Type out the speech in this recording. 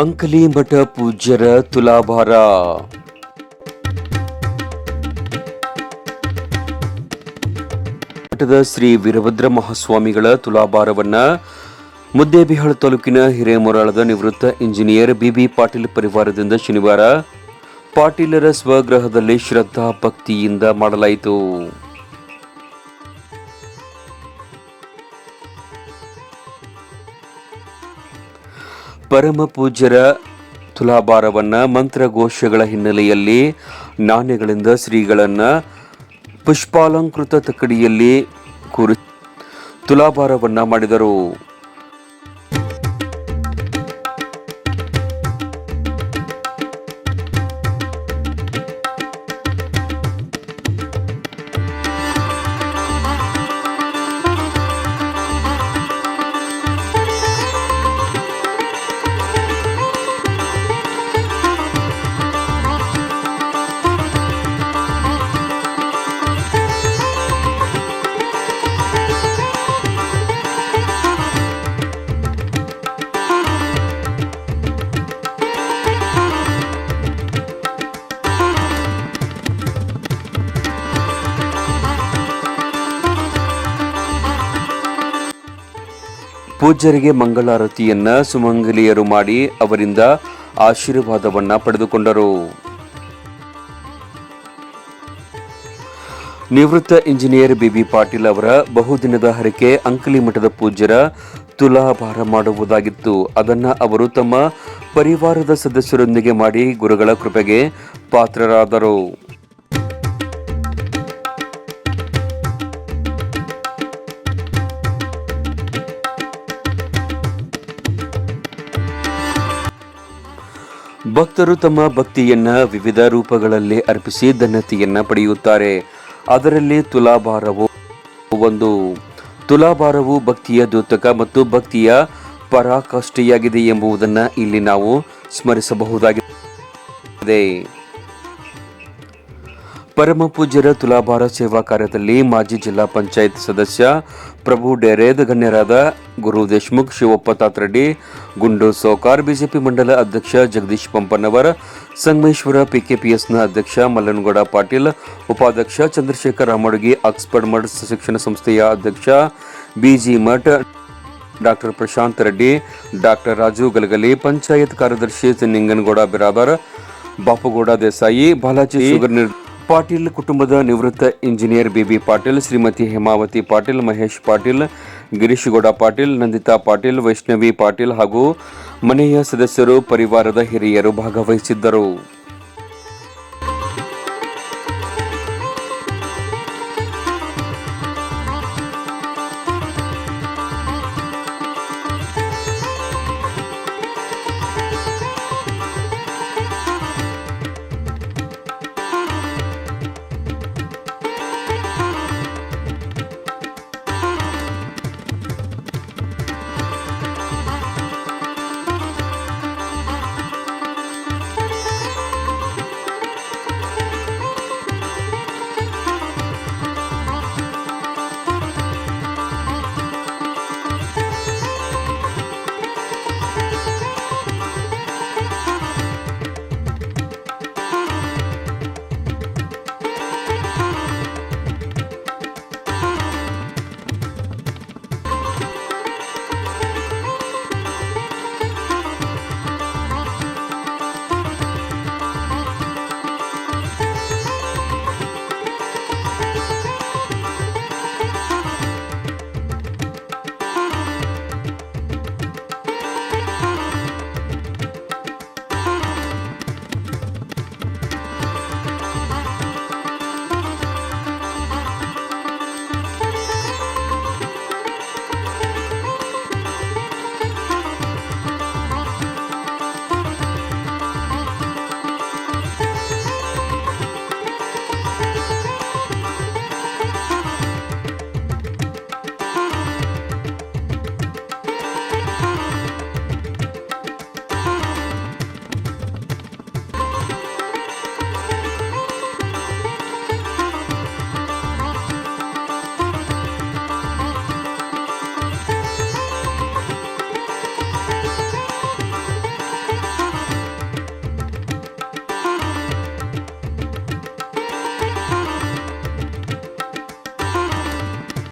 ಅಂಕಲಿ ಮಠ ಪೂಜ್ಯರ ತುಲಾಭಾರ. ಮಠದ ಶ್ರೀ ವೀರಭದ್ರ ಮಹಾಸ್ವಾಮಿಗಳ ತುಲಾಭಾರವನ್ನ ಮುದ್ದೇಬಿಹಾಳ ತಾಲೂಕಿನ ಹಿರೇಮೊರಾಳದ ನಿವೃತ್ತ ಇಂಜಿನಿಯರ್ ಬಿಬಿ ಪಾಟೀಲ್ ಪರಿವಾರದಿಂದ ಶನಿವಾರ ಪಾಟೀಲರ ಸ್ವಗೃಹದಲ್ಲಿ ಶ್ರದ್ಧಾ ಭಕ್ತಿಯಿಂದ ಮಾಡಲಾಯಿತು. ಪರಮ ಪೂಜ್ಯರ ತುಲಾಭಾರವನ್ನ ಮಂತ್ರಘೋಷಗಳ ಹಿನ್ನೆಲೆಯಲ್ಲಿ ನಾಣ್ಯಗಳಿಂದ ಶ್ರೀಗಳನ್ನು ಪುಷ್ಪಾಲಂಕೃತ ತಕ್ಕಡಿಯಲ್ಲಿ ಕೂರಿ ತುಲಾಭಾರವನ್ನು ಮಾಡಿದರು. ಪೂಜ್ಯರಿಗೆ ಮಂಗಳಾರತಿಯನ್ನ ಸುಮಂಗಲಿಯರು ಮಾಡಿ ಅವರಿಂದ ಆಶೀರ್ವಾದವನ್ನ ಪಡೆದುಕೊಂಡರು. ನಿವೃತ್ತ ಇಂಜಿನಿಯರ್ ಬಿಬಿ ಪಾಟೀಲ್ ಅವರ ಬಹುದಿನದ ಹರಕೆ ಅಂಕಲಿ ಮಠದ ಪೂಜ್ಯರ ತುಲಾಭಾರ ಮಾಡುವುದಾಗಿತ್ತು. ಅದನ್ನ ಅವರು ತಮ್ಮ ಪರಿವಾರದ ಸದಸ್ಯರೊಂದಿಗೆ ಮಾಡಿ ಗುರುಗಳ ಕೃಪೆಗೆ ಪಾತ್ರರಾದರು. ಭಕ್ತರು ತಮ್ಮ ಭಕ್ತಿಯನ್ನ ವಿವಿಧ ರೂಪಗಳಲ್ಲಿ ಅರ್ಪಿಸಿ ಧನ್ಯತೆಯನ್ನ ಪಡೆಯುತ್ತಾರೆ. ಅದರಲ್ಲಿ ತುಲಾಭಾರವು ಒಂದು. ತುಲಾಭಾರವು ಭಕ್ತಿಯ ದ್ಯೋತಕ ಮತ್ತು ಭಕ್ತಿಯ ಪರಾಕಾಷ್ಠೆಯಾಗಿದೆ ಎಂಬುದನ್ನು ಇಲ್ಲಿ ನಾವು ಸ್ಮರಿಸಬಹುದಾಗಿದೆ. ಪರಮ ಪೂಜ್ಯರ ತುಲಾಭಾರ ಸೇವಾ ಕಾರ್ಯದಲ್ಲಿ ಮಾಜಿ ಜಿಲ್ಲಾ ಪಂಚಾಯತ್ ಸದಸ್ಯ ಪ್ರಭು ಡೇರೇದ್ ಗಣ್ಯರಾದ ಗುರು ದೇಶ್ಮುಖ್ ಶಿವಪ್ಪ ತಾತ್ರೆಡ್ಡಿ ಗುಂಡು ಸೋಕಾರ್ ಬಿಜೆಪಿ ಮಂಡಲ ಅಧ್ಯಕ್ಷ ಜಗದೀಶ್ ಪಂಪನವರ್ ಸಂಗಮೇಶ್ವರ ಪಿಕೆಪಿಎಸ್ನ ಅಧ್ಯಕ್ಷ ಮಲ್ಲನಗೌಡ ಪಾಟೀಲ್ ಉಪಾಧ್ಯಕ್ಷ ಚಂದ್ರಶೇಖರ್ ರಾಮಡ್ಗಿ ಆಕ್ಸ್ಫರ್ಡ್ ಮಠ ಶಿಕ್ಷಣ ಸಂಸ್ಥೆಯ ಅಧ್ಯಕ್ಷ BG Math doctor Prashant Reddy doctor Raju Galagali panchayat ಕಾರ್ಯದರ್ಶಿ ನಿಂಗನಗೌಡ ಬಿರಾಬರ್ ಬಾಪುಗೌಡ ದೇಸಾಯಿ ಬಾಲಾಜಿ ಶುಗರ್ ಪಾಟೀಲ್ ಕುಟುಂಬದ ನಿವೃತ್ತ ಇಂಜಿನಿಯರ್ ಬಿಬಿ ಪಾಟೀಲ್, ಶ್ರೀಮತಿ ಹೇಮಾವತಿ ಪಾಟೀಲ್, ಮಹೇಶ್ ಪಾಟೀಲ್ ಗಿರೀಶ್ ಗೌಡ ಪಾಟೀಲ್, ನಂದಿತಾ ಪಾಟೀಲ್, ವೈಷ್ಣವಿ ಪಾಟೀಲ್ ಹಾಗೂ ಮನೆಯ ಸದಸ್ಯರು, ಪರಿವಾರದ ಹಿರಿಯರು ಭಾಗವಹಿಸಿದ್ದರು.